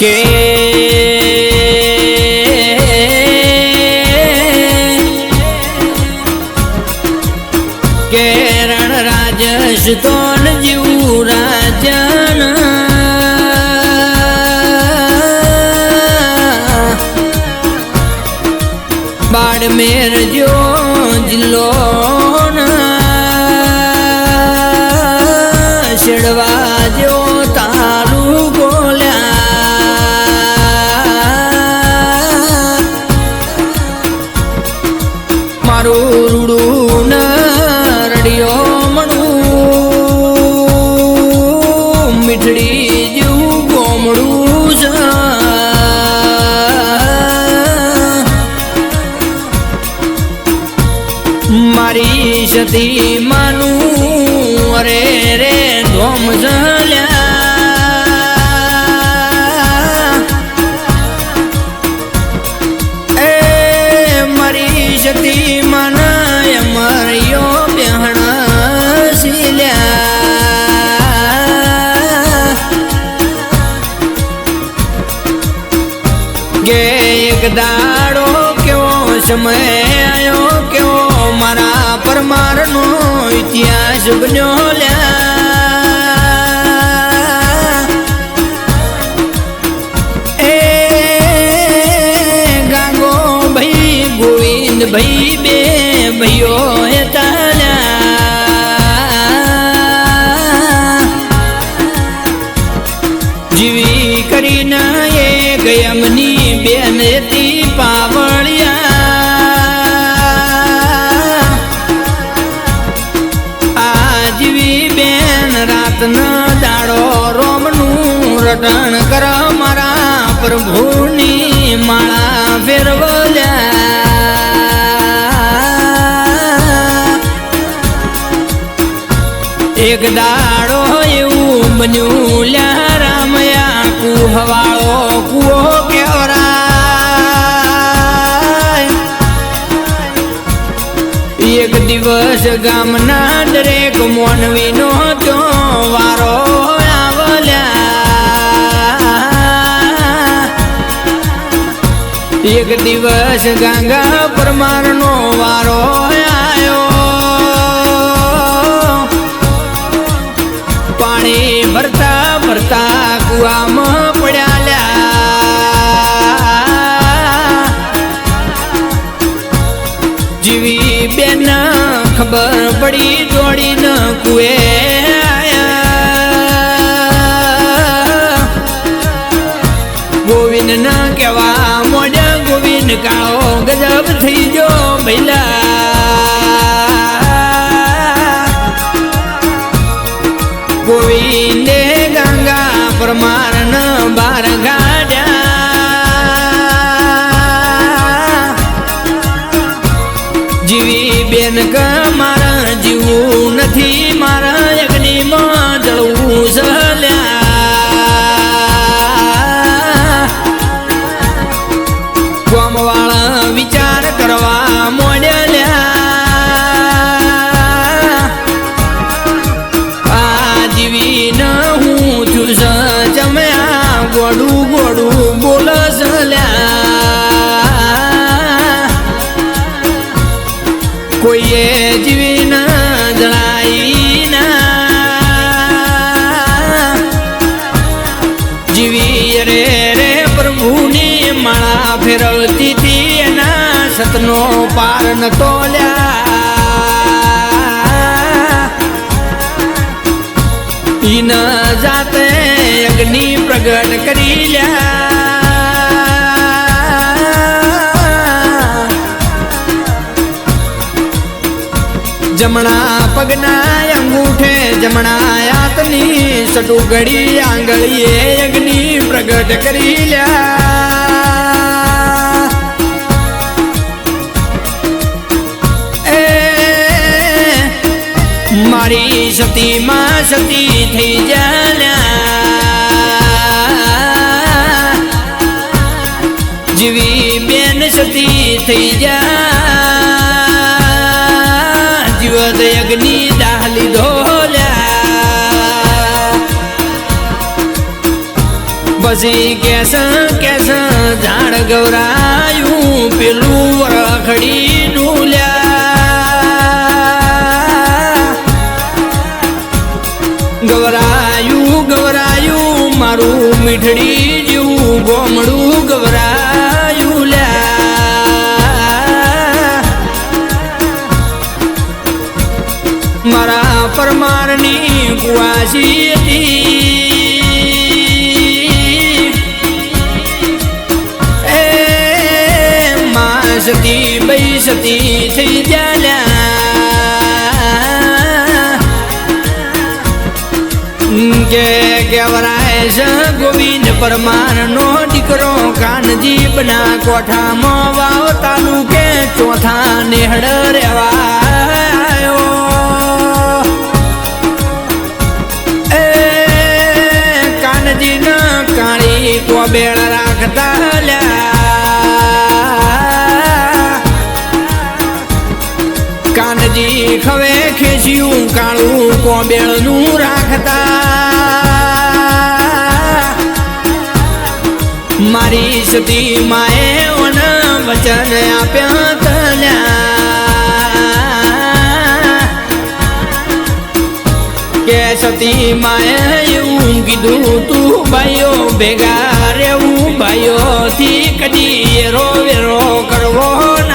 કે કે રણ રાજસ તો જીવું રાજન. બાડમેર જો મીઠડી જેવું ગોમડું છે મારી સતી માનું અરે રે ધોમ ઝલ્યા. એ મારી સતી મનાય દાડો કેવો સમય આવ્યો કેવો મારા પરમારનો ઇતિહાસ બન્યો લ્યા. એ ગાંગો ભાઈ ગોવિંદ ભાઈ બે ભાઈઓ એ રાતના દાડો રોમનું રટણ કર મારા પ્રભુની માળા ફેરવલ્યા એક દાડો એવું બન્યું એક દિવસ ગામના દરેક મોનવીનો તો વારો આવલ્યા એક દિવસ ગાંગા પરમારનો વારો આવ્યો. પાણી ભરતા ભરતા કુવામાં ખબર દોડી ન કુએ ગોવિંદ ના કેવા મોડે ગોવિંદ કાળો ગજબ થઈ જો ભૈલા. ગોવિંદે ગંગા પરમારન બાર ગાડ્યા ફેરવતી હતી, એના સતનો પાર ન તોલ્યા ઈન જાતે અગ્નિ પ્રગટ કરી લ્યા. જમણા પગના અંગૂઠે જમણા હાથની સટુ ઘડી આંગળીએ અગ્નિ પ્રગટ કરી લ્યા. મારી સતીમાં સતી થઈ જાલ્યા જીવી બેન સતી થઈ જા જીવત અગ્નિ દાહ લીધો પછી કેસ કેસ ઝાડ ગવરાયું, પેલું રખડી ડૂલ્યા. ગવરાયું ગવરાયું, મારું મીઠડી જેવું ગોમડું ગવરાયું લ્યા મારા પરમારની કુવાસી હતી. એ, માં સતી, બઈ સતી ગોવિંદ પરમાર નો દીકરો કાનજી બના કોઠામાં વાવ તાલુકે ચોથા નેહડ રેવાયો એ કાનજી કાળી કોબેળ રાખતા કાનજી ખવે ખેંચ્યું કાળું કોબેળનું રાખતા મારી સુધી માએ ઓન વચન આપ્યા તલ્યા કે સતી માએ એવું કીધું તું, ભાઈઓ, ભેગા રેવું ભાઈઓ થી કદી એરો વેરો કરવો ના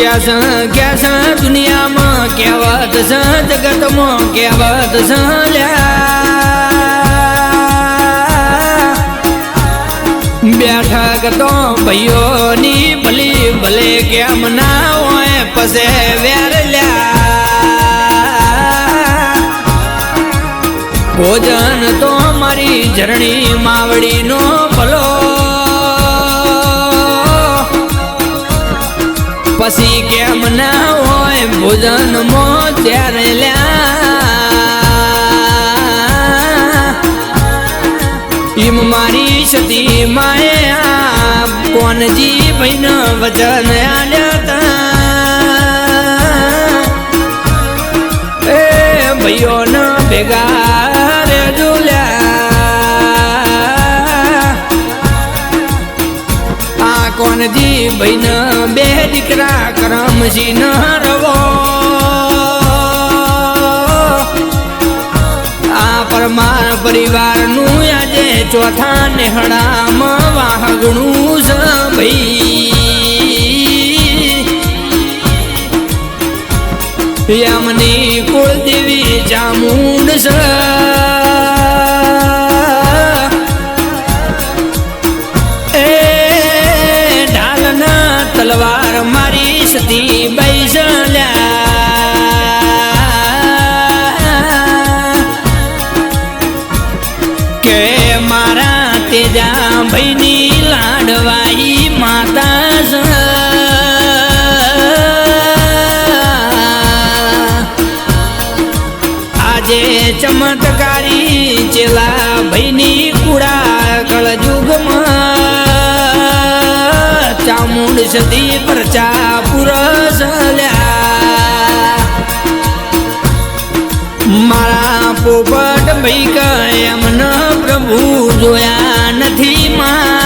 ક્યાં છે ક્યાં છે દુનિયામાં કહેવત છે જગતમાં કહેવત લ્યા. બેઠક તો ભાઈઓની ભલી ભલે કેમ ના હોય પસે વેર ભોજન તો મારી ઝરણી, માવડીનો ભલો પછી કેમ ના હોય, ભોજન મો ત્યારે લ્યા. મારી સતી આ કોનજી ભાઈન વચન આલ્યા એ ભાઈઓ ન ભેગા આ કોનજી બે દીકરા કરમજી ન રવો. આ પરમાર પરિવારનું આજે ચોથા નેહડામાં વાહગણું છે ભાઈ. યમની કુળદેવી ચામુંડ છે આજે ચમત્કારી ચેલા ભાઈની કુડા કળજુગમાં ચામુંડ સતી પરચા પુરસલ્યા. મારા પોપટ ભાઈ કાયમ ન પ્રભુ જોયા નથી માં.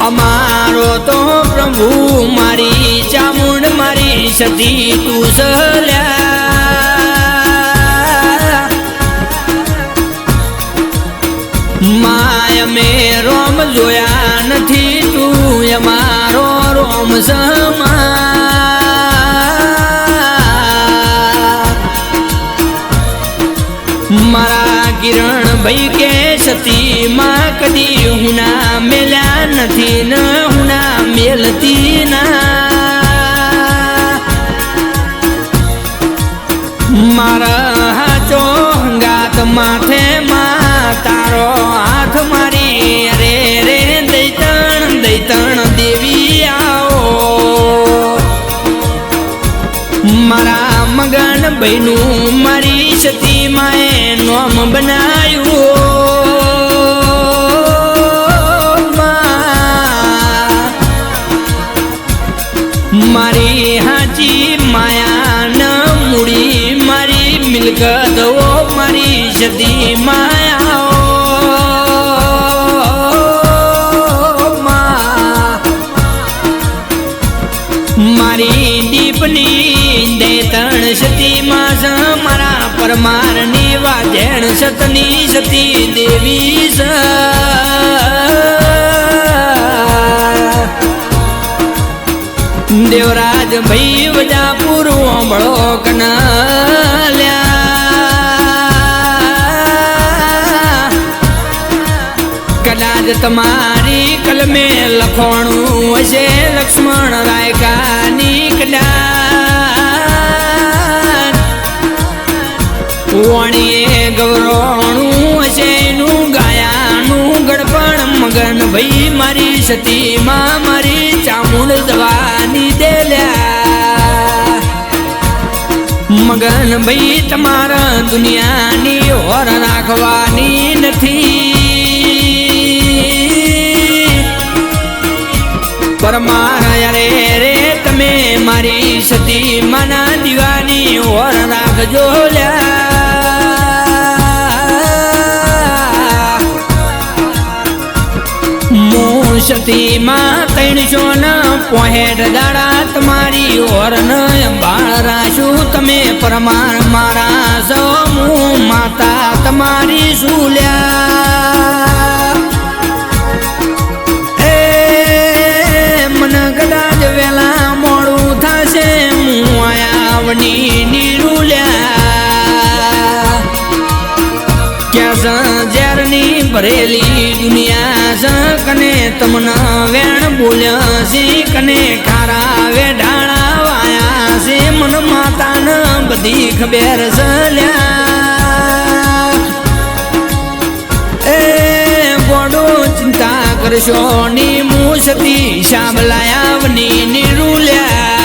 અમારો તો પ્રભુ મારી મારી સતી તું સલ્યા માય મે રોમ જોયા નથી તું અમારો રોમ સમા મારા કિરણ ભાઈ કે સતી માં કદી હુના મેલ્યા નથી ન હુના મેલતી ના મારા હાચો ગાત માથે માં તારો હાથ મારી અરે રે દૈતણ દૈતણ દેવી આવો મારા ભાઈનું મારી સતી માએ નોમ બનાવ્યું. મારી હાચી મિલકત ઓ મારી સતી માયા મારી દીપની દેતણ સતી માં મારા પરમારની વાજેણ સતની સતી દેવી સ દેવરાજ ભાઈ વજાપુર ઓંબળો કનાલ્યા. કદાચ તમારી કલમે લખવાણું હશે લક્ષ્મણ રાયકાની કડા વાણીએ ગૌરવણું હશે એનું ગાયાનું ગડપણ. મગન ભાઈ મારી સતીમાં મારી ચામુંડ દવાની દેલ્યા. મગન ભાઈ તમારા દુનિયાની હોર રાખવાની નથી. પરમાર અરે રે, તમે મારી સતી માના દીવાની ઓર રાખજો સતી માં ત્રણસો ના પોહેઠ દાડા તમારી ઓર બાળ રાશું. તમે પરમાર મારા સૌ માતા તમારી સુલ્યા આયાવની નીરુલ્યા. ક્યાં ઝેરની ભરેલી દુનિયા છે કને તમને વેણ બોલ્યા છે કને ખારા વેઢાળા વાયા છે મન માતાને બધી ખબર છે લ્યા એ ગોડો ચિંતા કરશો ની મુસતી શામલાયાવની નિરુલ્યા.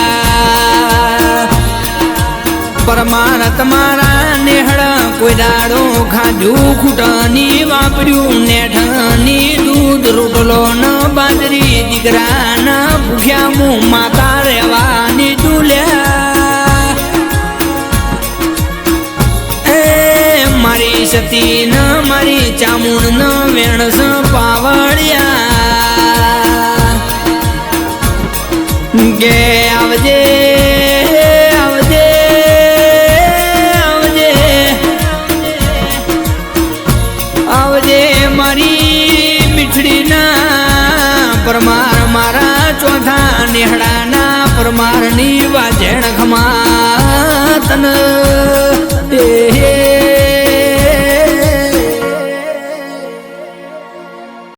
પરમાર તમારા નેહળ કોઈ દાડો ખાધું ખૂટની વાપર્યું નેઠની દૂધ રોટલો ન બાજરી દીકરા ન ભૂખ્યા મું માતા રહેવાની દુલ્યા એ મારી સતી ન, મારી ચામુંડ ન વેણસ પાવડિયા આવજે આવજે ચરણી વાજેણ ખમાતન. એ